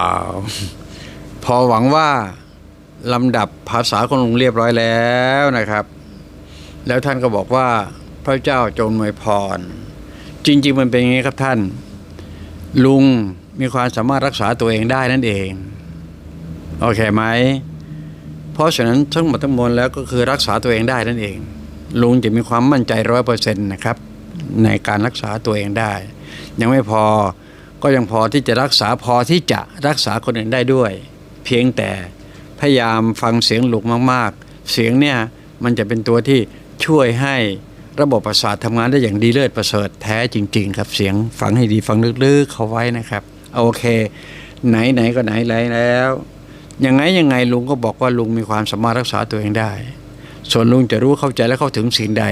อพอหวังว่าลำดับภาษาของลุงเรียบร้อยแล้วนะครับ แล้วท่านก็บอกว่าพระเจ้าจงอวยพร จริง ๆ มันเป็นอย่างนี้ครับท่าน ลุงมีความสามารถรักษาตัวเองได้นั่นเอง โอเคไหม เพราะฉะนั้นทั้งหมดทั้งมวลแล้วก็คือรักษาตัวเองได้นั่นเอง ลุงจะมีความมั่นใจร้อยเปอร์เซ็นต์นะครับ ในการรักษาตัวเองได้ ยังไม่พอ ก็ยังพอที่จะรักษาพอที่จะรักษาคนอื่นได้ด้วย เพียงแต่พยายามฟังเสียงลุงมาก ๆ เสียงเนี่ยมันจะเป็นตัวที่ช่วยให้ระบบประสาททำงานได้อย่างดีเลิศประเสริฐแท้จริง ๆ ครับเสียงฟังให้ดีฟังลึกๆเขาไว้นะครับโอเค ไหนๆก็ไหนไหนแล้วยังไงยังไงลุงก็บอกว่าลุงมีความสามารถรักษาตัวเองได้ ส่วนลุงจะรู้เข้าใจและเข้าถึงสิ่งใด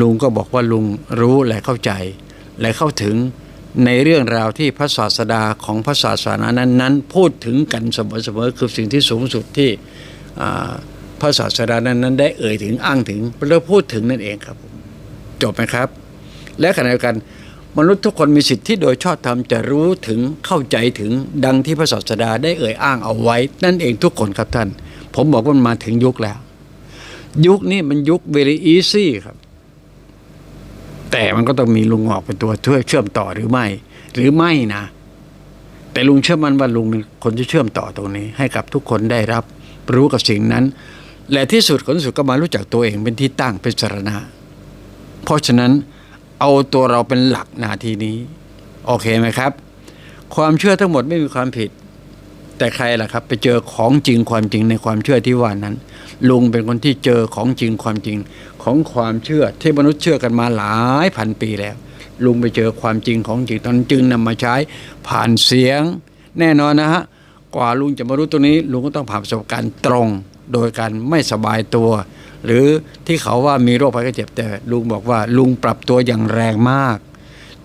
ลุงก็บอกว่าลุงรู้และเข้าใจ และเข้าถึง ในเรื่องราวที่พระศาสดาของพระศาสนานั้นๆ พูดถึงกันเสมอๆคือสิ่งที่สูงสุดที่พระศาสดานั้นๆได้เอ่ยถึงอ้างถึงแล้วพูดถึงนั่นเองครับ จบไหมครับ และขณะเดียวกันมนุษย์ทุกคนมีสิทธิ์ที่โดยชอบธรรมจะรู้ถึงเข้าใจถึงดังที่พระศาสดาได้เอ่ยอ้างเอาไว้ นั่นเองทุกคนครับท่าน ผมบอกว่ามันมาถึงยุคแล้ว ยุคนี้มันยุค very easy ครับ แต่มันก็ต้องมีลุงออกเป็นตัวช่วยเชื่อมต่อหรือไม่ หรือไม่นะ แต่ลุงเชื่อมันว่าลุงเป็นคนที่เชื่อมต่อตรงนี้ ให้กับทุกคนได้รับรู้กับสิ่งนั้น และที่สุดคนสุดก็มารู้จักตัวเองเป็นที่ตั้งเป็นสรณะ เพราะฉะนั้นเอาตัวเราเป็นหลักนาทีนี้ โอเคไหมครับ ความเชื่อทั้งหมดไม่มีความผิด แต่ใครล่ะครับ ไปเจอของจริงความจริงในความเชื่อที่ว่านั้น ลุงเป็นคนที่เจอของจริงความจริงของความเชื่อที่มนุษย์เชื่อกันมาหลายพันปีแล้ว ลุงไปเจอความจริงของจริงตอนจึงนำมาใช้ผ่านเสียง แน่นอนนะฮะกว่าลุงจะมารู้ตรงนี้ ลุงก็ต้องผ่านประสบการณ์ตรง โดยการไม่สบายตัว หรือที่เขาว่ามีโรคภัยไข้เจ็บแต่ลุงบอกว่าลุงปรับตัวอย่างแรงมาก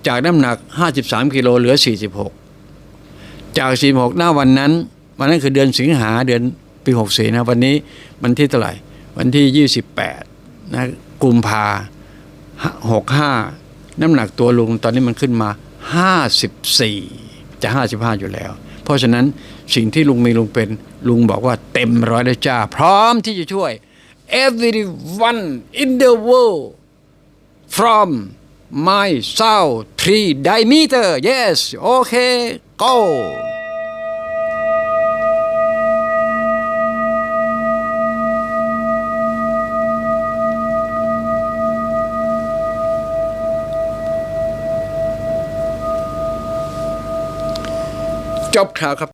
จากน้ำหนัก 53กิโลเหลือ 46 จาก46หน้าวันนั้นวันนั้นคือเดือนสิงหาเดือนปี64นะวันนี้วันที่เท่าไหร่ วันที่28นะกุมภา65น้ำหนักตัวลุงตอนนี้มันขึ้นมา54จะ55อยู่แล้ว เพราะฉะนั้นสิ่งที่ลุงมีลุงเป็นลุงบอกว่าเต็มร้อยแล้วจ้า พร้อมที่จะช่วย everyone in the world from my south three diameter yes okay go จบข่าวครับ